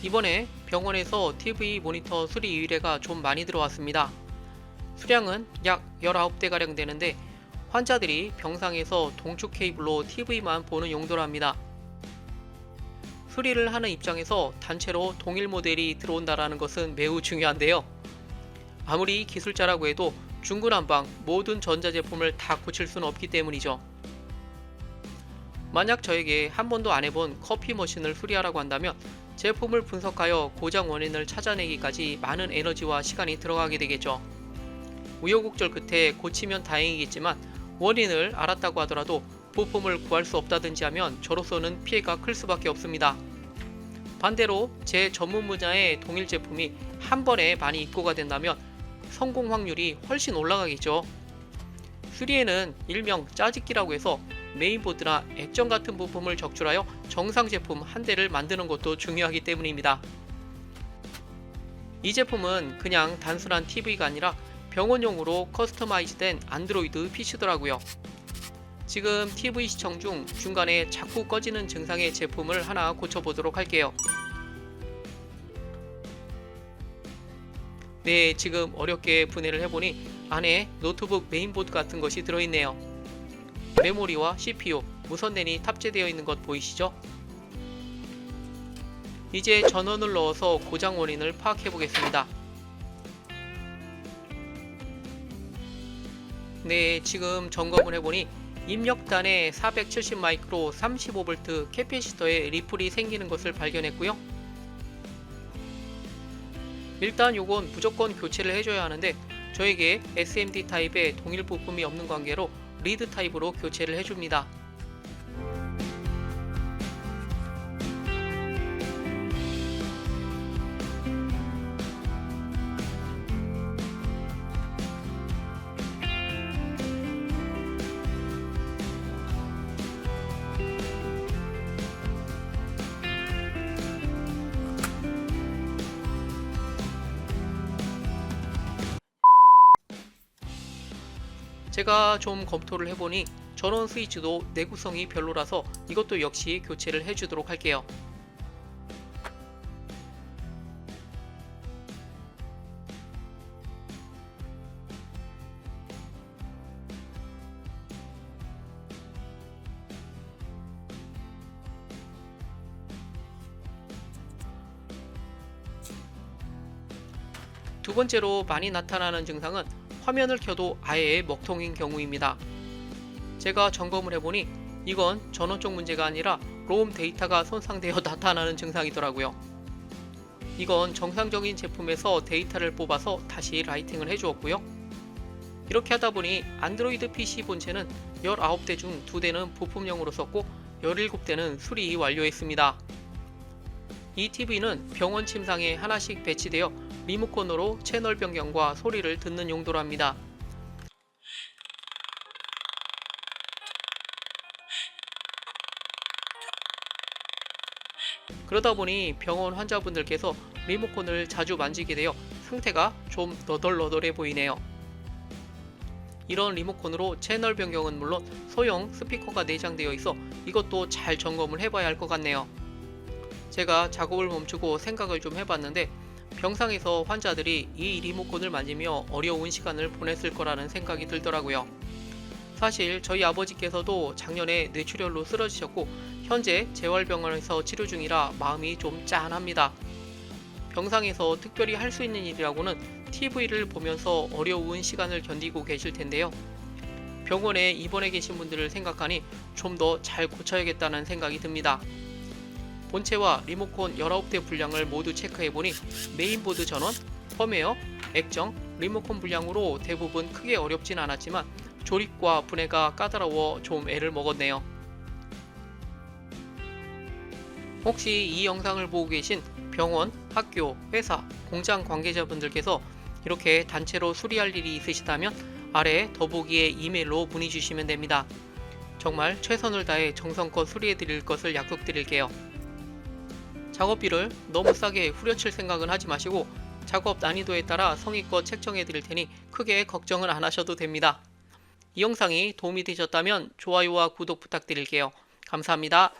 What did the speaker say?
이번에 병원에서 TV 모니터 수리 의뢰가 좀 많이 들어왔습니다. 수량은 약 19대가량 되는데 환자들이 병상에서 동축 케이블로 TV만 보는 용도랍니다. 수리를 하는 입장에서 단체로 동일 모델이 들어온다라는 것은 매우 중요한데요. 아무리 기술자라고 해도 중구난방 모든 전자제품을 다 고칠 수는 없기 때문이죠. 만약 저에게 한 번도 안 해본 커피 머신을 수리하라고 한다면 제품을 분석하여 고장 원인을 찾아내기까지 많은 에너지와 시간이 들어가게 되겠죠. 우여곡절 끝에 고치면 다행이겠지만 원인을 알았다고 하더라도 부품을 구할 수 없다든지 하면 저로서는 피해가 클 수밖에 없습니다. 반대로 제 전문 분야의 동일 제품이 한 번에 많이 입고가 된다면 성공 확률이 훨씬 올라가겠죠. 수리에는 일명 짜집기라고 해서 메인보드나 액정 같은 부품을 적출하여 정상 제품 한 대를 만드는 것도 중요하기 때문입니다. 이 제품은 그냥 단순한 TV가 아니라 병원용으로 커스터마이즈된 안드로이드 PC더라고요. 지금 TV 시청 중 중간에 자꾸 꺼지는 증상의 제품을 하나 고쳐보도록 할게요. 네, 지금 어렵게 분해를 해보니 안에 노트북 메인보드 같은 것이 들어있네요. 메모리와 CPU, 무선랜이 탑재되어 있는 것 보이시죠? 이제 전원을 넣어서 고장 원인을 파악해 보겠습니다. 네, 지금 점검을 해보니 입력단에 470 마이크로 35V 캐피시터에 리플이 생기는 것을 발견했고요. 일단 요건 무조건 교체를 해줘야 하는데 저에게 SMD 타입의 동일 부품이 없는 관계로 리드 타입으로 교체를 해줍니다. 제가 좀 검토를 해보니 전원 스위치도 내구성이 별로라서 이것도 역시 교체를 해주도록 할게요. 두 번째로 많이 나타나는 증상은 화면을 켜도 아예 먹통인 경우입니다. 제가 점검을 해보니 이건 전원 쪽 문제가 아니라 롬 데이터가 손상되어 나타나는 증상이더라고요. 이건 정상적인 제품에서 데이터를 뽑아서 다시 라이팅을 해주었고요. 이렇게 하다 보니 안드로이드 PC 본체는 19대 중 2대는 부품용으로 썼고 17대는 수리 완료했습니다. 이 TV는 병원 침상에 하나씩 배치되어 리모컨으로 채널 변경과 소리를 듣는 용도랍니다. 그러다 보니 병원 환자분들께서 리모컨을 자주 만지게 되어 상태가 좀 너덜너덜해 보이네요. 이런 리모컨으로 채널 변경은 물론 소형 스피커가 내장되어 있어 이것도 잘 점검을 해봐야 할 것 같네요. 제가 작업을 멈추고 생각을 좀 해봤는데 병상에서 환자들이 이 리모컨을 만지며 어려운 시간을 보냈을 거라는 생각이 들더라고요. 사실 저희 아버지께서도 작년에 뇌출혈로 쓰러지셨고 현재 재활병원에서 치료 중이라 마음이 좀 짠합니다. 병상에서 특별히 할 수 있는 일이라고는 TV를 보면서 어려운 시간을 견디고 계실 텐데요. 병원에 입원해 계신 분들을 생각하니 좀 더 잘 고쳐야겠다는 생각이 듭니다. 본체와 리모컨 19대 분량을 모두 체크해보니 메인보드 전원, 펌웨어, 액정, 리모컨 분량으로 대부분 크게 어렵진 않았지만 조립과 분해가 까다로워 좀 애를 먹었네요. 혹시 이 영상을 보고 계신 병원, 학교, 회사, 공장 관계자분들께서 이렇게 단체로 수리할 일이 있으시다면 아래 더보기에 이메일로 문의 주시면 됩니다. 정말 최선을 다해 정성껏 수리해 드릴 것을 약속드릴게요. 작업비를 너무 싸게 후려칠 생각은 하지 마시고 작업 난이도에 따라 성의껏 책정해 드릴 테니 크게 걱정은 안 하셔도 됩니다. 이 영상이 도움이 되셨다면 좋아요와 구독 부탁드릴게요. 감사합니다.